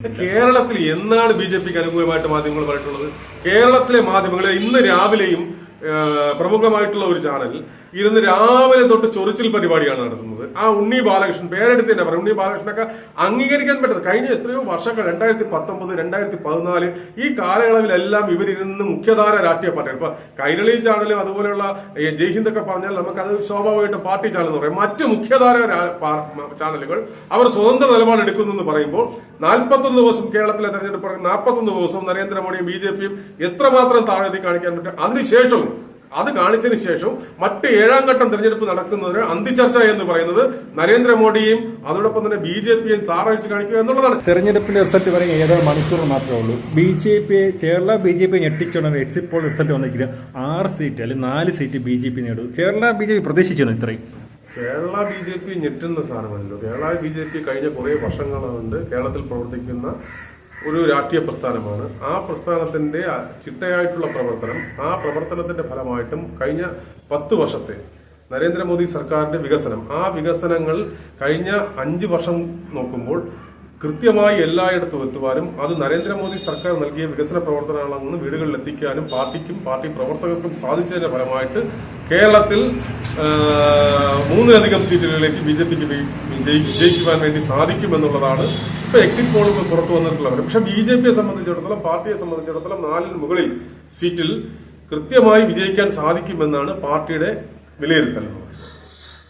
കേരളത്തിൽ എന്നാണ് B J പിക്ക് അനുകൂലമായിട്ട് മാധ്യമങ്ങൾ പറഞ്ഞിട്ടുള്ളത്? കേരളത്തിലെ മാധ്യമങ്ങളെ ഇന്ന് രാവിലെയും പ്രമുഖമായിട്ടുള്ള ഒരു ചാനൽ ഇരുന്ന് രാവിലെ തൊട്ട് ചൊറിച്ചിൽ പരിപാടിയാണ് നടത്തുന്നത്. ആ ഉണ്ണി ബാലകൃഷ്ണൻ പേരെടുത്ത് തന്നെ പറയും. ഉണ്ണി ബാലകൃഷ്ണനൊക്കെ അംഗീകരിക്കാൻ പറ്റുന്നത് കഴിഞ്ഞ എത്രയോ വർഷങ്ങൾ രണ്ടായിരത്തി പത്തൊമ്പത് രണ്ടായിരത്തി പതിനാല് ഈ കാലയളവിലെല്ലാം ഇവരിരുന്ന് മുഖ്യധാര രാഷ്ട്രീയ പാർട്ടികൾ. ഇപ്പൊ കൈരളി ചാനലും അതുപോലെയുള്ള ജയ് ജയ്ഹിന്ദ് ഒക്കെ പറഞ്ഞാൽ നമുക്കത് സ്വാഭാവികമായിട്ടും പാർട്ടി ചാനൽ എന്ന് പറയാം. മറ്റ് മുഖ്യധാര ചാനലുകൾ അവർ സ്വതന്ത്ര നിലപാട് എടുക്കുന്നു എന്ന് പറയുമ്പോൾ നാൽപ്പത്തൊന്ന് ദിവസം കേരളത്തിലെ തെരഞ്ഞെടുപ്പ് നാൽപ്പത്തൊന്ന് ദിവസം നരേന്ദ്രമോദിയും ബി ജെ പിയും എത്രമാത്രം താഴെത്തി കാണിക്കാൻ പറ്റും? അതിനുശേഷവും അത് കാണിച്ചതിന് ശേഷം മറ്റ് ഏഴാം ഘട്ടം തെരഞ്ഞെടുപ്പ് നടക്കുന്നതിന് അന്തിചർച്ച എന്ന് പറയുന്നത് നരേന്ദ്രമോദിയും അതോടൊപ്പം തന്നെ ബി ജെ പിയും താറഴിച്ച് കാണിക്കുക എന്നുള്ളതാണ്. തെരഞ്ഞെടുപ്പിന്റെ റിസൾട്ട് വരെ ഏതാ മണിക്കൂർ മാത്രമേ ഉള്ളൂ. B J P Kerala B J P ഞെട്ടിച്ചുകൊണ്ട് എക്സിറ്റ് പോൾ റിസൾട്ട് വന്നിരിക്കുക ആറ് സീറ്റ് അല്ലെങ്കിൽ നാല് സീറ്റ് ബി ജെ പി നേടും. കേരള ബി ജെ പി പ്രതീക്ഷിച്ചിരുന്നു ഇത്രയും? കേരള ബി ജെ പി ഞെട്ടുന്ന സാധനമല്ലോ കേരള ബി ജെ പി കഴിഞ്ഞ കുറേ വർഷങ്ങളുണ്ട് കേരളത്തിൽ പ്രവർത്തിക്കുന്ന ഒരു രാഷ്ട്രീയ പ്രസ്ഥാനമാണ്. ആ പ്രസ്ഥാനത്തിന്റെ ചിട്ടയായിട്ടുള്ള പ്രവർത്തനം ആ പ്രവർത്തനത്തിന്റെ ഫലമായിട്ടും കഴിഞ്ഞ പത്ത് വർഷത്തെ നരേന്ദ്രമോദി സർക്കാരിന്റെ വികസനം ആ വികസനങ്ങൾ കഴിഞ്ഞ അഞ്ച് വർഷം നോക്കുമ്പോൾ കൃത്യമായി എല്ലായിടത്തും എത്തുവാനും അത് നരേന്ദ്രമോദി സർക്കാർ നൽകിയ വികസന പ്രവർത്തനങ്ങളെന്ന് വീടുകളിൽ എത്തിക്കാനും പാർട്ടിക്കും പാർട്ടി പ്രവർത്തകർക്കും സാധിച്ചതിന്റെ ഫലമായിട്ട് കേരളത്തിൽ മൂന്നിലധികം സീറ്റുകളിലേക്ക് ബി ജെ പിക്ക് വിജയിക്കുവാൻ വേണ്ടി സാധിക്കുമെന്നുള്ളതാണ് ഇപ്പൊ എക്സിറ്റ് പോൾ പുറത്തു വന്നിട്ടുള്ളവർ പക്ഷെ ബി ജെ പിയെ സംബന്ധിച്ചിടത്തോളം പാർട്ടിയെ സംബന്ധിച്ചിടത്തോളം നാലിന് മുകളിൽ സീറ്റിൽ കൃത്യമായി വിജയിക്കാൻ സാധിക്കുമെന്നാണ് പാർട്ടിയുടെ വിലയിരുത്തൽ.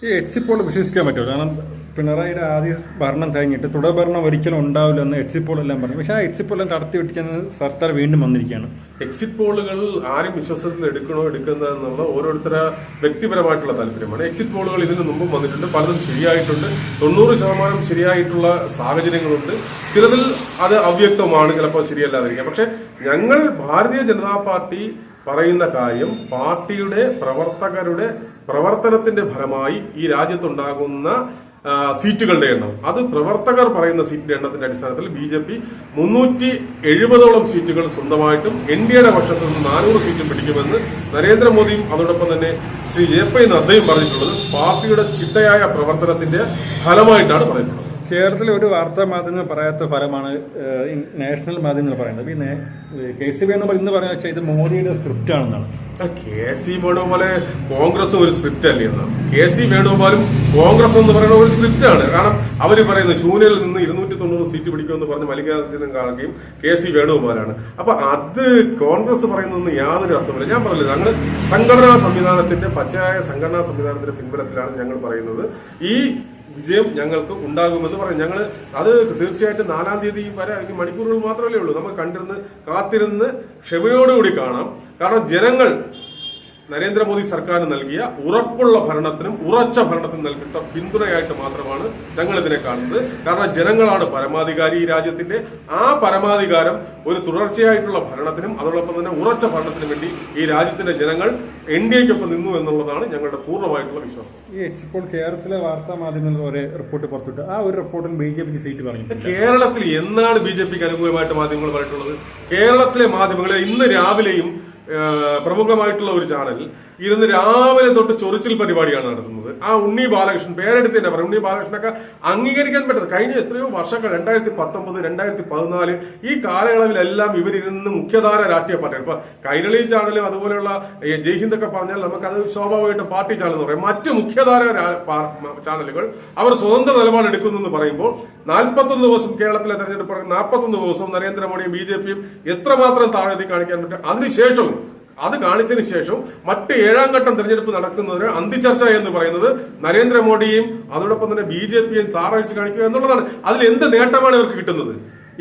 ഈ എക്സിറ്റ് പോൾ വിശ്വസിക്കാൻ പറ്റുമോ? കാരണം പിണറായിയുടെ ആദ്യ ഭരണം കഴിഞ്ഞിട്ട് തുടർ ഭരണം ഒരിക്കലും ഉണ്ടാവില്ല എന്ന് എക്സിറ്റ് പോൾ എല്ലാം പറഞ്ഞു. പക്ഷേ ആ എക്സിറ്റ് പോൾ കടത്തി വെട്ടിച്ചെന്ന് സർക്കാർ വീണ്ടും വന്നിരിക്കുകയാണ്. എക്സിറ്റ് പോളുകൾ ആരും വിശ്വാസത്തിൽ എടുക്കണോ എടുക്കുന്നത് എന്നുള്ള ഓരോരുത്തരുടെ വ്യക്തിപരമായിട്ടുള്ള താല്പര്യമാണ്. എക്സിറ്റ് പോളുകൾ ഇതിനു മുമ്പും വന്നിട്ടുണ്ട് പലതും ശരിയായിട്ടുണ്ട്. തൊണ്ണൂറ് ശതമാനം ശരിയായിട്ടുള്ള സാഹചര്യങ്ങളുണ്ട്. ചിലതിൽ അത് അവ്യക്തമാണ് ചിലപ്പോൾ ശരിയല്ലാതിരിക്കാം. പക്ഷെ ഞങ്ങൾ ഭാരതീയ ജനതാ പാർട്ടി പറയുന്ന കാര്യം പാർട്ടിയുടെ പ്രവർത്തകരുടെ പ്രവർത്തനത്തിന്റെ ഫലമായി ഈ രാജ്യത്തുണ്ടാകുന്ന സീറ്റുകളുടെ എണ്ണം. അത് പ്രവർത്തകർ പറയുന്ന സീറ്റിന്റെ എണ്ണത്തിന്റെ അടിസ്ഥാനത്തിൽ ബി ജെ പി മുന്നൂറ്റി എഴുപതോളം സീറ്റുകൾ സ്വന്തമായിട്ടും എൻ ഡി എയുടെ പക്ഷത്തു നിന്ന് നാനൂറ് സീറ്റും പിടിക്കുമെന്ന് നരേന്ദ്രമോദിയും അതോടൊപ്പം തന്നെ ശ്രീ ജെ പി നദ്ദയും പറഞ്ഞിട്ടുള്ളത് പാർട്ടിയുടെ ചിട്ടയായ പ്രവർത്തനത്തിന്റെ ഫലമായിട്ടാണ് പറഞ്ഞിട്ടുള്ളത് കേരളത്തിലെ ഒരു വാർത്താ മാധ്യമങ്ങൾ പറയാത്ത ഫലമാണ് നാഷണൽ മാധ്യമങ്ങൾ പറയുന്നത്. പിന്നെ കെ സി ബി എന്ന് പറയുന്നത് പറഞ്ഞ വെച്ചാൽ ഇത് മോദിയുടെ സ്ക്രിപ്റ്റ് ആണെന്നാണ്. കെ സി വേണുഗോപാലെ കോൺഗ്രസ് ഒരു സ്ക്രിപ്റ്റ് അല്ലേ എന്നാണ് കെ സി വേണുഗോപാലും കോൺഗ്രസ് എന്ന് പറയുന്ന ഒരു സ്ക്രിപ്റ്റ് ആണ്. കാരണം അവർ പറയുന്നത് ശൂന്യയിൽ നിന്ന് ഇരുന്നൂറ്റി തൊണ്ണൂറ് സീറ്റ് പിടിക്കുമെന്ന് പറഞ്ഞ് മല്ലികാർജുനം കാണുകയും കെ സി വേണുഗോപാലാണ്. അപ്പൊ അത് കോൺഗ്രസ് പറയുന്നതെന്ന് യാതൊരു അർത്ഥമില്ല ഞാൻ പറഞ്ഞില്ല ഞങ്ങൾ സംഘടനാ സംവിധാനത്തിന്റെ പച്ചയായ സംഘടനാ സംവിധാനത്തിന്റെ പിൻബലത്തിലാണ് ഞങ്ങൾ പറയുന്നത്. ഈ വിജയം ഞങ്ങൾക്ക് ഉണ്ടാകുമെന്ന് പറയും. ഞങ്ങൾ അത് തീർച്ചയായിട്ടും നാലാം തീയതി വരെ മണിക്കൂറുകൾ മാത്രമല്ലേ ഉള്ളൂ. നമുക്ക് കണ്ടിരുന്ന് കാത്തിരുന്ന് ക്ഷമയോടുകൂടി കാണാം. കാരണം ജനങ്ങൾ നരേന്ദ്രമോദി സർക്കാർ നൽകിയ ഉറപ്പുള്ള ഭരണത്തിനും ഉറച്ച ഭരണത്തിനും നൽകിട്ട പിന്തുണയായിട്ട് മാത്രമാണ് ഞങ്ങൾ ഇതിനെ കാണുന്നത്. കാരണം ജനങ്ങളാണ് പരമാധികാരി ഈ രാജ്യത്തിന്റെ. ആ പരമാധികാരം ഒരു തുടർച്ചയായിട്ടുള്ള ഭരണത്തിനും അതോടൊപ്പം തന്നെ ഉറച്ച ഭരണത്തിനും വേണ്ടി ഈ രാജ്യത്തിന്റെ ജനങ്ങൾ എൻ ഡി എക്കൊപ്പം നിന്നു എന്നുള്ളതാണ് ഞങ്ങളുടെ പൂർണമായിട്ടുള്ള വിശ്വാസം. ഈ ഇപ്പോൾ കേരളത്തിലെ വാർത്താ മാധ്യമങ്ങൾ ഒരു റിപ്പോർട്ട് പുറത്തുവിട്ടു. ആ ഒരു റിപ്പോർട്ടിൽ ബി ജെ പിക്ക് സീറ്റ് പറഞ്ഞു കേരളത്തിൽ എന്നാണ് ബി ജെ പിക്ക് അനുകൂലമായിട്ട് മാധ്യമങ്ങൾ പറഞ്ഞിട്ടുള്ളത്? കേരളത്തിലെ മാധ്യമങ്ങളെ ഇന്ന് രാവിലെയും പ്രമുഖമായിട്ടുള്ള ഒരു ചാനൽ. ഇരുന്ന് രാവിലെ തൊട്ട് ചൊറിച്ചിൽ പരിപാടിയാണ് നടത്തുന്നത്. ആ ഉണ്ണി ബാലകൃഷ്ണൻ പേരെടുത്ത് തന്നെ പറയും. ഉണ്ണി ബാലകൃഷ്ണനൊക്കെ അംഗീകരിക്കാൻ പറ്റുന്നത് കഴിഞ്ഞ എത്രയോ വർഷങ്ങൾ രണ്ടായിരത്തി പത്തൊമ്പത് രണ്ടായിരത്തി പതിനാല് ഈ കാലയളവിലെല്ലാം ഇവരിരുന്ന് മുഖ്യധാര രാഷ്ട്രീയ പാർട്ടികൾ ഇപ്പൊ കൈരളി ചാനലും അതുപോലെയുള്ള ജയ് ജയ്ഹിന്ദ് ഒക്കെ പറഞ്ഞാൽ നമുക്കത് സ്വാഭാവികമായിട്ടും പാർട്ടി ചാനൽ എന്ന് പറയും. മറ്റ് മുഖ്യധാര ചാനലുകൾ അവർ സ്വതന്ത്ര നിലപാട് എടുക്കുന്നു എന്ന് പറയുമ്പോൾ നാൽപ്പത്തൊന്ന് ദിവസം കേരളത്തിലെ തെരഞ്ഞെടുപ്പ് നാൽപ്പത്തൊന്ന് ദിവസം നരേന്ദ്രമോദിയും ബി ജെ പിയും എത്രമാത്രം താഴെത്തി കാണിക്കാൻ പറ്റും? അതിനുശേഷവും അത് കാണിച്ചതിന് ശേഷം മറ്റ് ഏഴാം ഘട്ടം തെരഞ്ഞെടുപ്പ് നടക്കുന്നതിന് അന്തിചർച്ച എന്ന് പറയുന്നത് നരേന്ദ്രമോദിയും അതോടൊപ്പം തന്നെ ബി ജെ പിയും താറഴിച്ച് കാണിക്കുക എന്നുള്ളതാണ്. അതിൽ എന്ത് നേട്ടമാണ് ഇവർക്ക് കിട്ടുന്നത്?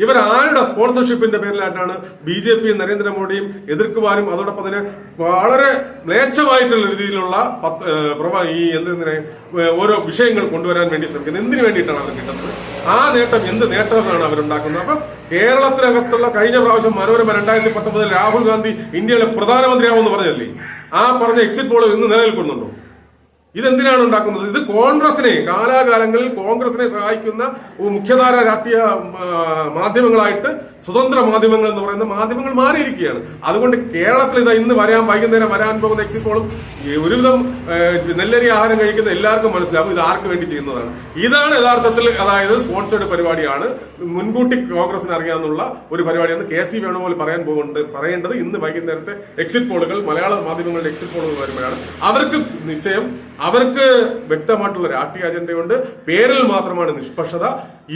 ഇവർ ആരുടെ സ്പോൺസർഷിപ്പിന്റെ പേരിലായിട്ടാണ് ബി ജെ പിയും നരേന്ദ്രമോദിയും എതിർക്കുവാനും അതോടൊപ്പം തന്നെ വളരെ മ്ലേച്ഛമായിട്ടുള്ള രീതിയിലുള്ള ഈ എന്തിനെ ഓരോ വിഷയങ്ങൾ കൊണ്ടുവരാൻ വേണ്ടി ശ്രമിക്കുന്നത്. എന്തിനു വേണ്ടിയിട്ടാണ് അവർ കിട്ടുന്നത്? ആ നേട്ടം എന്ത് നേട്ടമാണ് അവരുണ്ടാക്കുന്നത്? അപ്പൊ കേരളത്തിനകത്തുള്ള കഴിഞ്ഞ പ്രാവശ്യം മനോരമ രണ്ടായിരത്തി പത്തൊമ്പതിൽ രാഹുൽ ഗാന്ധി ഇന്ത്യയിലെ പ്രധാനമന്ത്രിയാവുമെന്ന് പറഞ്ഞല്ലേ ആ പറഞ്ഞ എക്സിറ്റ് പോൾ ഇന്ന് നിലനിൽക്കുന്നുണ്ടോ? ഇതെന്തിനാണ് ഉണ്ടാക്കുന്നത്? ഇത് കോൺഗ്രസിനെ കാലാകാലങ്ങളിൽ കോൺഗ്രസിനെ സഹായിക്കുന്ന മുഖ്യധാര രാഷ്ട്രീയ മാധ്യമങ്ങളായിട്ട് സ്വതന്ത്ര മാധ്യമങ്ങൾ എന്ന് പറയുന്ന മാധ്യമങ്ങൾ മാറിയിരിക്കുകയാണ്. അതുകൊണ്ട് കേരളത്തിൽ ഇത് ഇന്ന് വരാൻ വൈകുന്നേരം വരാൻ പോകുന്ന എക്സിറ്റ് പോളും ഒരുവിധം നെല്ലരി ആഹാരം കഴിക്കുന്ന എല്ലാവർക്കും മനസ്സിലാവും ഇത് ആർക്ക് വേണ്ടി ചെയ്യുന്നതാണ്. ഇതാണ് യഥാർത്ഥത്തിൽ അതായത് സ്പോൺസേഡ് പരിപാടിയാണ്. മുൻകൂട്ടി കോൺഗ്രസിന് അറിയാമെന്നുള്ള ഒരു പരിപാടിയാണ്. കെ സി വേണുഗോപാൽ പറയാൻ പോകുന്നുണ്ട് പറയേണ്ടത് ഇന്ന് വൈകുന്നേരത്തെ എക്സിറ്റ് പോളുകൾ മലയാള മാധ്യമങ്ങളുടെ എക്സിറ്റ് പോളുകൾ വരുമ്പോഴാണ്. അവർക്ക് നിശ്ചയം അവർക്ക് വ്യക്തമായിട്ടുള്ള രാഷ്ട്രീയ അജണ്ടയുണ്ട്. പേരിൽ മാത്രമാണ് നിഷ്പക്ഷത.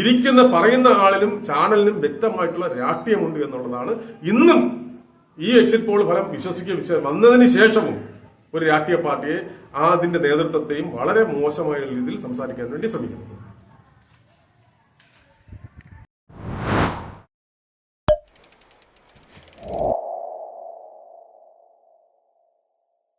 ഇരിക്കുന്ന പറയുന്ന ആളിലും ചാനലിനും വ്യക്തമായിട്ടുള്ള രാഷ്ട്രീയമുണ്ട് എന്നുള്ളതാണ്. ഇന്നും ഈ എക്സിറ്റ് പോൾ ഫലം വിശ്വസിക്കുക വിശ്വ വന്നതിന് ശേഷവും ഒരു രാഷ്ട്രീയ പാർട്ടിയെ അതിന്റെ നേതൃത്വത്തെയും വളരെ മോശമായ രീതിയിൽ സംസാരിക്കാൻ വേണ്ടി ശ്രമിക്കുന്നു.